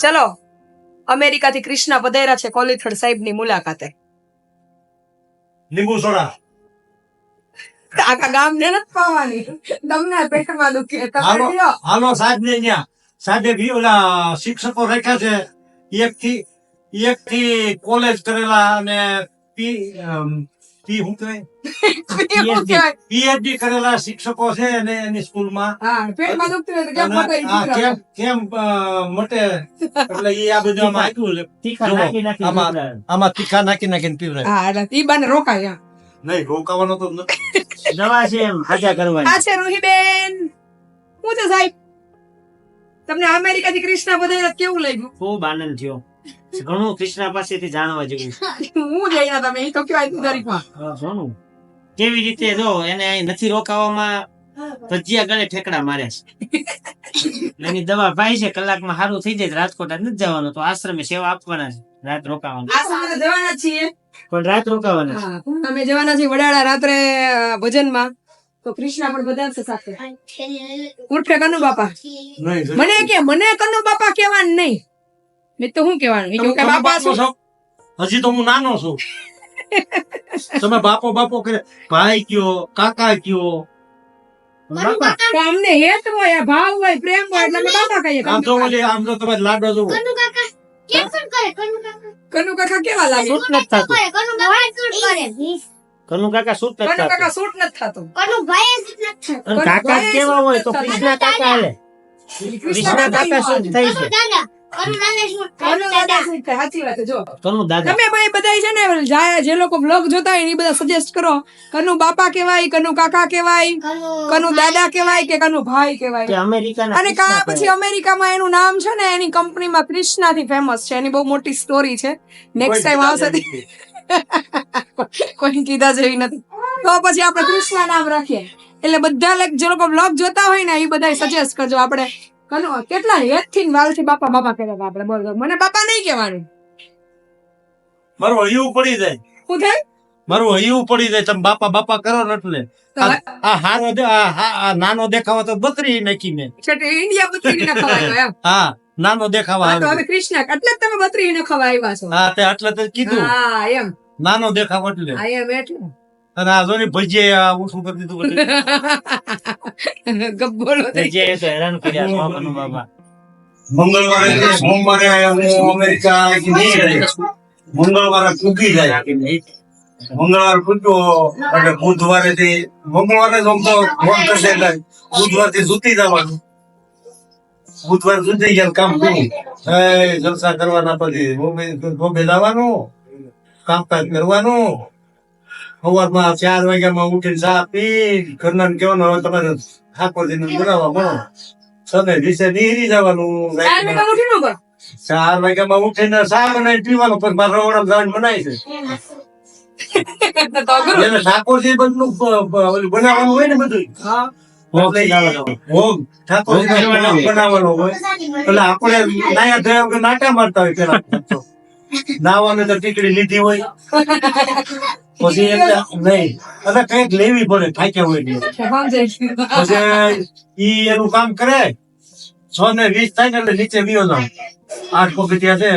ચલો અમેરિકાથી કૃષ્ણા પધાર્યા છે કોલીથડ સાહેબની મુલાકાતે. લીંબુ સોડા. આખા ગામને નથી પાવાની તમને પેટમાં દુખે તમે હાલો હાલો સાહેબ ને અહીંયા સાહેબ ઓલા શિક્ષકો રાખ્યા છે. એક થી એક થી કોલેજ કરેલા અને પી પી હું કહેવાય? પીએચડી કરેલા શિક્ષકો છે અને એની સ્કૂલમાં. હા કેમ? કેમ કેમ મટે? એટલે એ આ બધું આમાં આપ્યું આમાં તીખા નાખી નાખીને પીવરાય હા એટલે ઈ બાને રોકાય નહીં રોકાવાનો તો નથી. દવા છે એમ હાજા કરવાની. આ છે રૂહીબેન. શું છે સાહેબ? તમને અમેરિકા થી કૃષ્ણા બધા કેવું લાગ્યું? ખૂબ આનંદ થયો. ઘણું કૃષ્ણ પાસેથી જાણવા જેવું. હું જઈને તમે એ તો કહેવાય તું તારીખમાં? હા, ઘણું કેવી રીતે? જો એને અહીં નથી રોકાવામાં ભજીયા ગળે ઠેકડા મારે છે. એની દવા ભાઈ છે કલાકમાં સારું થઈ જાય રાજકોટ જ નથી જવાનું તો આશ્રમે સેવા આપવાના છે રાત રોકાવાનું. જવાના છીએ. પણ રાત રોકાવાના છે. અમે જવાના છીએ વડાળા રાત્રે ભજનમાં. તો કૃષ્ણા પણ બધા સાથે. ઉર્ફે કનુ બાપા. મને કે મને કનુ બાપા કહેવાનું નહીં. મેં તો શું કહેવાનું? બાપા હજી તો હું નાનો છું. તમે બાપો બાપો કરે. ભાઈ કયો કાકા કયો? અમને હેત હોય ભાવ હોય પ્રેમ હોય એટલે અમે બાપા કહીએ આમ તો ઓલી આમ તો તમે લાડો જુઓ. કનુ કાકા કેમ પણ કરે? કનુ કાકા. કનુ કાકા કેવા લાગે? સૂટ નથી થતું કનુ કાકા શું કરે? કનુ કાકા સૂટ કનુ કાકા સૂટ નથી થતું. કનુ ભાઈ જ નથી અને કાકા કેવા હોય તો કૃષ્ણ કાકા હાલે. કૃષ્ણ કાકા શું થઈ છે? જો. કનુ દાદા. તમે ભાઈ બધા છે ને જાય જે લોકો બ્લોગ જોતા હોય એ બધા સજેસ્ટ કરો. કનુ બાપા કહેવાય કનુ કાકા કેવાય કનુ દાદા કેવાય કે કનુ ભાઈ કેવાય અને કા પછી અમેરિકામાં એનું નામ છે ને એની કંપનીમાં ક્રિષ્નાથી ફેમસ છે. એની બહુ મોટી સ્ટોરી છે. નેક્સ્ટ ટાઈમ આવશે કોઈ કીધા જેવી નથી. તો પછી આપણે કૃષ્ણ નામ રાખીએ. એટલે બધા જે લોકો બ્લોગ જોતા હોય ને એ બધા સજેસ્ટ કરજો. આપણે કનુ કેટલા હેતથી વાલથી બાપા બાપા કહેતા આપણે બોલ મને બાપા નહીં કહેવાનું. મારું હૈયું પડી જાય. શું થાય? મારું હૈયું પડી જાય. તમે બાપા બાપા કરો ને એટલે. આ હારો આ નાનો દેખાવા તો બકરી નાખી મેં ઇન્ડિયા બત્રી એમ. હા નાનો દેખાવા આવ્યો હવે કૃષ્ણ એટલે તમે બતરી ને ખવા આવ્યા છો. હા તે એટલે તે કીધું. હા એમ. નાનો દેખાવ એટલે. હા એમ એટલે. અને આ જોની આવું શું કરી દીધું બધું. ગબ્બોલો થઈ તો. હેરાન કર્યા છો કનુ બાબા મંગળવારે કે સોમવારે હું અમેરિકા કે નહીં રહી. મંગળવારે પૂગી જાય. મંગળવાર પૂગ્યો એટલે બુધવારે થી મંગળવારે તો ફોન કરશે એટલે બુધવારથી સુતી જવાનું. બુધવાર સુધી ગયા કામ કરવું જલસા કરવાના પછી બોમ્બે બોમ્બે જવાનું કામકાજ કરવાનું. સવારમાં ચાર વાગ્યામાં ઉઠીને ચા પી ઘરના કહેવાનું હવે તમારે ઠાકોરજીને બોલાવવા મળો સને વિશે નીરી જવાનું ચાર વાગ્યામાં ઉઠીને ચા બનાવી પીવાનું પણ મારા રવડા જવાનું બનાવી છે. એટલે ઠાકોરજી બધું બનાવવાનું હોય ને બધું બનાવવાનો હોય. એટલે આપણે નાયા ધોયા વગર નાટા મારતા હોય પેલા. નાવાનું તો ટીકડી લીધી હોય. પછી નહીં. અને કંઈક લેવી પડે થાક્યા હોય એટલે. પછી ઈ એનું કામ કરે. છ ને વીસ થાય ને એટલે નીચે વિયો જાવ આઠ પગથિયા છે.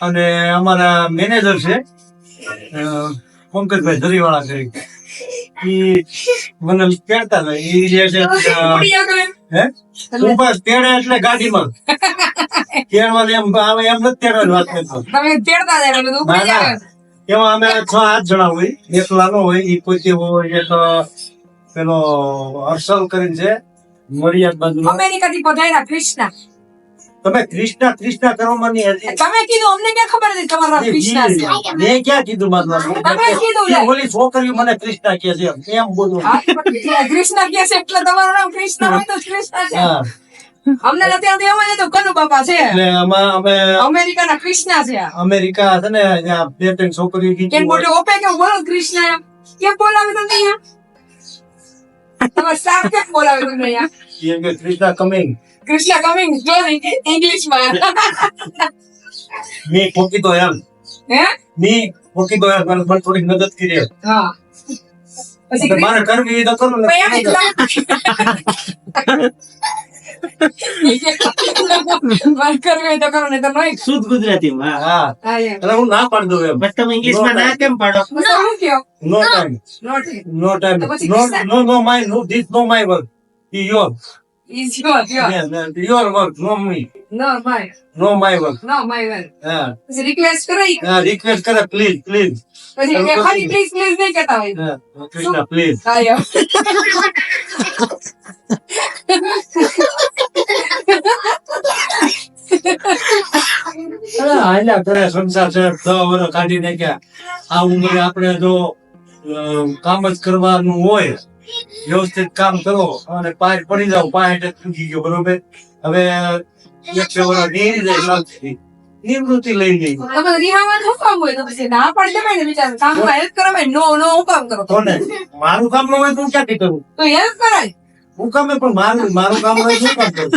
અને અમારા મેનેજર છે પંકજભાઈ ધરીવાળા છે. ઈ મને કહેતા હતા ઈ જે છે હે? ઊભા તેડે એટલે ગાડીમાં. તેડવાની એમ આવે એમ નથી તેડવાની વાત કરતો તમે તેડતા જાય બધું ઉપડી ના, ના. જાય એમાં અમે છ આઠ જણા હોય. એકલા નો હોય ઈ પોતે હોય એક પેલો હર્ષલ કરીને છે મરિયાદ બાજુ અમેરિકાથી પધાર્યા કૃષ્ણા તમે કૃષ્ણા કૃષ્ણા તમે કીધું અમને ક્યાં ખબર હતી તમારા કૃષ્ણા છે? મેં ક્યાં કીધું મારું તમે કીધું. ઓલી છોકરીઓ મને કૃષ્ણ કહે છે. એમ. બોલું. હા, કે કહે છે? એટલે તમારું નામ કૃષ્ણ હોય તો કૃષ્ણ છે. અમને અત્યારે એમ જ હતું. કનુ બાપા છે? એટલે અમે અમે અમેરિકાના કૃષ્ણા છે. અમેરિકા છે ને અહીંયા બે ત્રણ છોકરીઓ કેમ કીધી બોલે ઓપે કેમ બોલો કૃષ્ણ એમ? કેમ બોલાવે તમને અહીંયા? તમારે સ્ટાફ કેમ બોલાવે તમને અહીંયા? એમ કે કૃષ્ણા કમિંગ. કૃષ્ણ કમિંગ? ઇંગ્લિશમાં. મેં તો એમ. હે? મેં તો એમ. મને મને મદદ કરી હા. પછી મારે કરવી તો કરું ને. કૃષ્ણ- વાત કરવી તો કરો નહીં તો નહીં શુદ્ધ ગુજરાતીમાં હા. હા હા. એટલે હું ના પાડી દઉં એમ બટ તમે ઇંગ્લિશમાં ના કેમ પાડો તો કયો નો ટાઈમ નો ટાઈમ નો કિસ્સા? No no my no this no my work your is yours, yours. Your work no me No, my. No my work No, my well. હા પછી request કરાઈ હા રિક્વેસ્ટ કરે પ્લીઝ પ્લીઝ પછી કે ખાલી please, please નહીં કહેતા હોય. હા કૃષ્ણ પ્લીઝ હા, એમ. હાલ્યા કરે સંસાર છે દસ વર્ષ કાઢી નાખ્યા. આ ઉંમરે આપણે જો કામ જ કરવાનું હોય વ્યવસ્થિત કામ કરો અને પાર પડી જાવ પાંચ તૂટી ગયો બરોબર? હવે એકસો વર્ષ નીરી જાય લાગશે નિવૃત્તિ લઈ તમે રિહામાં શું કામ હોય તો પછી ના પાડી દેવાય ને બિચારા. કામ હેલ્પ કરાવાય નો નો હું કામ કરો. કોને? મારું કામ ન હોય તો હું ક્યાંથી કરું? તો હેલ્પ કરાય. હું કામે પણ મારું મારું કામ હોય શું કામ કરું.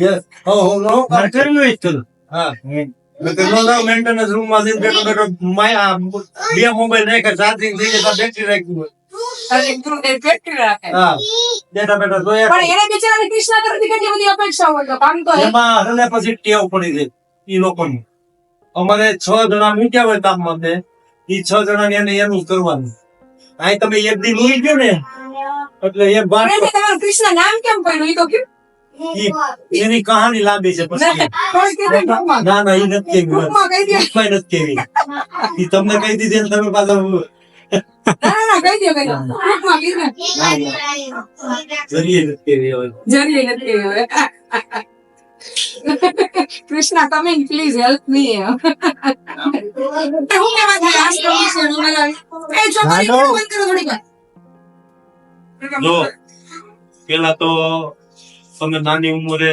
યસ હો, હો, હો, કામ કરવું તો. હા. નો maintenance room માં જઈને બેઠો બેઠો માય બે મોબાઈલ ચાર્જિંગ થઈ બેટરી રાખ્યું લોકોની. અમારે છ જણા મીઠ્યા હોય કામ માટે એ છ જણા એને એનું કરવાનું. અહીં તમે એક દિન લઈ ગયો ને એટલે એ બાર તમારું કૃષ્ણ નામ કેમ પડ્યું? એ તો કેમ એની કહાની લાંબી છે પછી? ના ના એ નથી કેવી. નથી કેવી. એ તમને કહી દીધી તમે પાછા. Krishna coming please help me હું. કેવા છોકરી બંધ કરો થોડીક વાર. જો પેલા તો તમે નાની ઉંમરે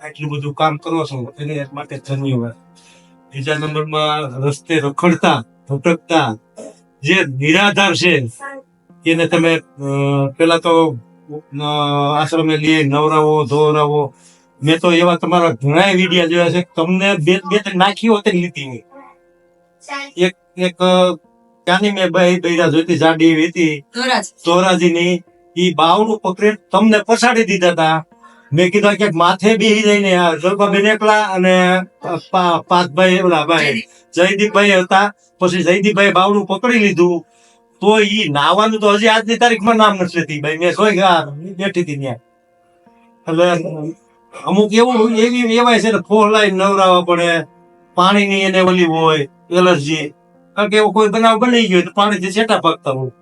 આટલું બધું કામ કરો છો એને માટે ધન્યવાદ. બીજા નંબરમાં રસ્તે રખડતા ભટકતા જે નિરાધાર છે એને તમે પેલા તો આશ્રમે લઈ નવરાવો ધોરાવો. મેં તો એવા તમારા ઘણા વિડીયા જોયા છે તમને બે બે ત્રણ નાખી હોતે લીધી હોય. એક એક ત્યાંની મેં બે બૈરા જોઈતી જાડી એવી હતી ધોરાજ. ધોરાજીની ઈ બાવનું પકડી તમને પછાડી દીધા હતા મેં કીધું કે માથે બેહી જઈને જલપાબેન એકલા અને પાંચ પાંચભાઈ ઓલા ભાઈ, જયદીપભાઈ હતા. પછી જયદીપભાઈ બાવડું પકડી લીધું. તો ઈ નાવાનું તો હજી આજની તારીખમાં નામ નથી લેતી ભાઈ. મેં સોય ગયા બેઠી હતી ત્યાં. એટલે અમુક એવું, એવી, એવાય છે ને ફોર નવરાવા પડે. પાણીની એને ઓલી હોય, એલર્જી. કારણ કે એવો કોઈ બનાવ બની ગયો પાણીથી છેટા પાકતા હોય.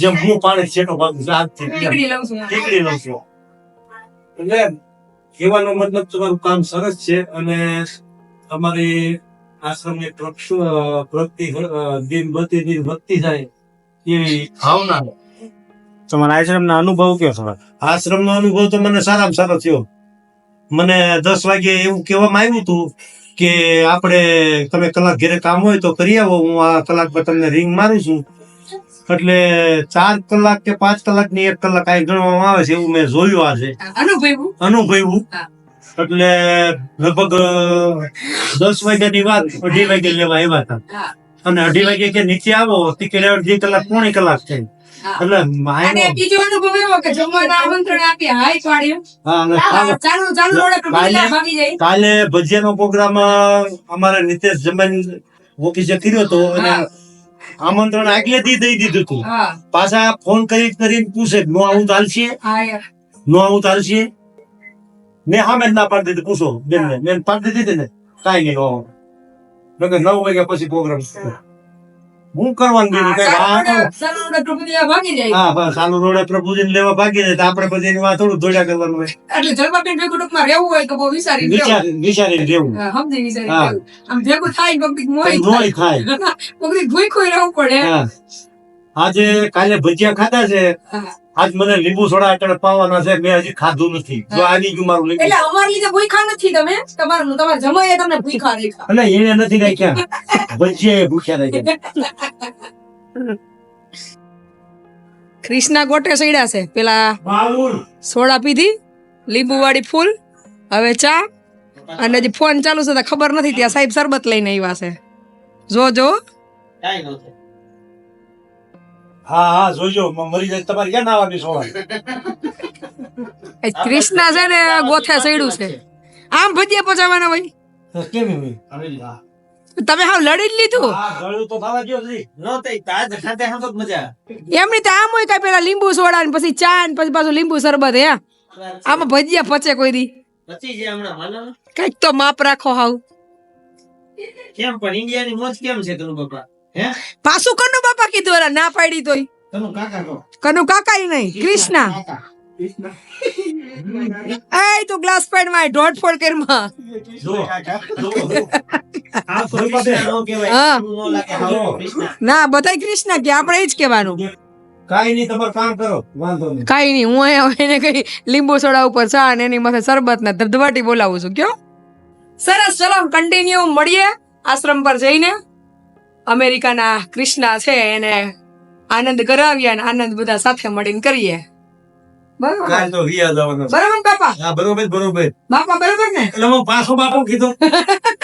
જેમ હું પાણી છેટો આજથી તેમ. નીકળી લઉં છું નીકળી લઉં છું. એટલે કહેવાનો મતલબ તમારું કામ સરસ છે અને તમારી આશ્રમની પ્રગતિ દિન પ્રતિ દિન વધતી જાય એવી ભાવના તમારા આશ્રમના અનુભવ કયો થોડા આશ્રમનો અનુભવ તો મને સારામાં સારો થયો. મને દસ વાગે એવું કહેવામાં આવ્યું હતું કે આપણે તમે કલાક ઘરે કામ હોય તો કરી આવો હું આ કલાક તમને રિંગ મારું છું. એટલે ચાર કલાક કે પાંચ કલાકની એક કલાક આ ગણવામાં આવે છે એવું મેં જોયું આજે અનુભવ્યું? અનુભવ્યું. એટલે લગભગ દસ વાગ્યાની વાત અઢી વાગે લેવા આવ્યા હતા. અને અઢી વાગે કે નીચે આવો ટિકિટ અડધી કલાક પોણી કલાક થઈ એટલે માયનો બીજો અનુભવ એવો કે જમવાના આમંત્રણ આપી હાય પાડ્યું હા ચાલુ ચાલુ રોડે કાલે- ભજીયા ભાગી જાય. કાલે ભજીયાનો પ્રોગ્રામ અમારા નીતેશ જમાન ઓફિસે કર્યો હતો. અને. આમંત્રણ આગલેથી દઈ દીધું તું. પાછા ફોન કરી કરીને પૂછે નો આવું ચાલશે? નો આવું ચાલશે. મેં સામે મેં ના પાડી દીધી પૂછો. બેનને મેં પાડી દીધી ને? કાંઈ નહીં નો. નવ વાગ્યા પછી પ્રોગ્રામ હું કરવાનું બીજું હા બસ ચાલુ રોડે પ્રભુજી લેવા ભાગી જાય આપડે પછી એની વાત થોડું દોડ્યા કરવાનું હોય. એટલે જલપાબેન ભેગું ટૂંકમાં રહેવું હોય તો બહુ વિચારી વિચારી રહેવું. સમજી વિચારી આમ ભેગું થાય પબ્લિક મોય કઈ થાય. પબ્લિક ભૂખ્યું રહેવું પડે. આજે કાલે ભજીયા ખાધા છે. આજ મને લીંબુ સોડા અટળ પાવાના છે. મેં હજી ખાધું નથી. જો આની ગયું મારું લીંબુ. એટલે અમારી લીધે ભૂખા નથી તમે? તમારું તમારે જમાઈએ તમને ભૂખા રેખા એટલે એને નથી રાખ્યા. ભજીયા ભૂખ્યા ભૂખ્યા રાખ્યા ક્રિષ્ના ગોટે સડ્યા છે. પેલા સોડા પીધી લીંબુ વાળી ફૂલ હવે ચા અને જે ફોન ચાલુ છે ખબર નથી ત્યાં સાહેબ શરબત લઈને આવ્યા છે. જો જો. કાંઈ હા હા જોજો મરી જાય તમારે ક્યાં નાવાની સોડા એ કૃષ્ણ છે ને ગોથે સડ્યું છે. આમ ભજીયા પચાવવાના ભાઈ કેમ એમ? તમે હાવ લડી જ લીધું. ગળું તો થવા દ્યો જરી. થઈ તાજ ખાતે હાં તો મજા એમની તો આમ હોય કાઈ પેલા લીંબુ સોડા ને પછી ચા ને પછી પાછું લીંબુ શરબત હે? આમાં ભજીયા પચે કોઈ દી. પછી જે હમણાં માનો કંઈક તો માપ રાખો હાવ. કેમ પણ ઇન્ડિયાની મોજ કેમ છે કનુ બાપા? હે? પાછું કનુ બાપા કીધું ઓલા ના પાડી તોય. કનુ કાકા કનુ કાકા નહીં કૃષ્ણા. એ તું ગ્લાસ પેડમાં ડોટ ફોડ કરમાં. નો કહેવાય. હા. કનુ નો લાગે હાવ કૃષ્ણ. ના બધાય કૃષ્ણ કે આપણે એ જ કહેવાનું. કાઈ નહીં તમારું કામ કરો. વાંધો નહીં. કાઈ નહીં હું અહીંયા એને કઈ લીંબુ સોડા ઉપર ચા અને એની માથે શરબત ને ધબધબાટી બોલાવું છું કયો? સરસ ચલો કન્ટિન્યુ મળીએ આશ્રમ પર જઈને. અમેરિકાના કૃષ્ણા છે એને આનંદ કરાવીએ અને આનંદ બધા સાથે મળીને કરીએ. કાલ તો જવાનો. બરોબર બાપા હા બરોબર બરોબર. બાપા બરોબર ને? એટલે હું પાછો બાપુ કીધું.